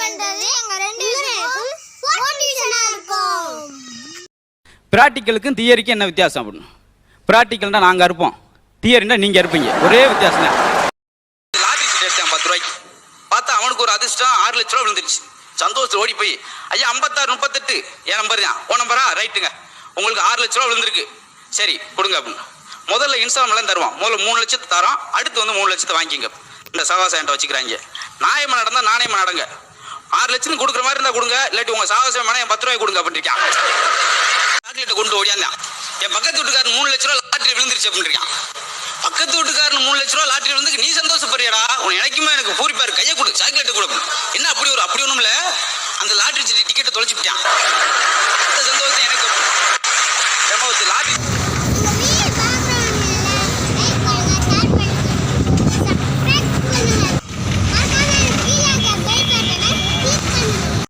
பண்றது எங்க ரெண்டு பேருக்கும் மோட்டிவேஷனா இருக்கும். ப்ராக்டிக்கலுக்கும் தியரிக்கும் என்ன வித்தியாசம் அப்படின்னு? ப்ராக்டிக்கல்னா நாங்கள் இருப்போம். தியரினா நீங்கள் இருப்பீங்க. ஒரே வித்தியாசம் தான். லாட்டரி சீட் எடுத்தான் பத்து ரூபாய்க்கு. பார்த்தா அவனுக்கு ஒரு அதிர்ஷ்டம். ஆறு லட்ச ரூபா விழுந்துருச்சு. சந்தோஷத்தில் ஓடி போய் ஐயா ஐம்பத்தாறு முப்பத்தெட்டு. என் நம்பர் தான். உன் நம்பரா ரைட்டுங்க. உங்களுக்கு ஆறு லட்ச ரூபா விழுந்திருக்கு. சரி கொடுங்க அப்படின்னு. முதல்ல இன்ஸ்டால்மெண்ட்லாம் தருவான் முதல்ல மூணு லட்சத்தை தரோம். அடுத்து வந்து மூணு லட்சத்தை வாங்கிங்க இந்த சகாசம் என்கிட்ட வச்சுக்கிறாங்க. நாயமா நடந்தா நாணயமா நடங்க. ஆறு லட்சம் கொடுக்குற மாதிரி இருந்தா கொடுங்க. இல்லாட்டி உங்க சாகசம் வேணா என் பத்து ரூபாய் கொடுங்க அப்படின்னு இருக்கான். சாக்லேட்டை கொண்டு ஓடியாந்தான் என் பக்கத்து வீட்டுக்காரன் மூணு லட்ச ரூபா லாட்டரி விழுந்துருச்சு அப்படின்னு இருக்கான். பக்கத்து வீட்டுக்காரன் மூணு லட்ச ரூபா லாட்டரி விழுந்து நீ சந்தோஷப்படுறியடா. உன் எனக்குமே எனக்கு பூரிப்பாரு கையை கொடு சாக்லேட்டை கொடு என்ன அப்படி ஒரு அப்படி ஒண்ணும்ல அந்த லாட்டரி டிக்கெட்டை தொலைச்சு விட்டான். சந்தோஷத்தை எனக்கு லாட்டரி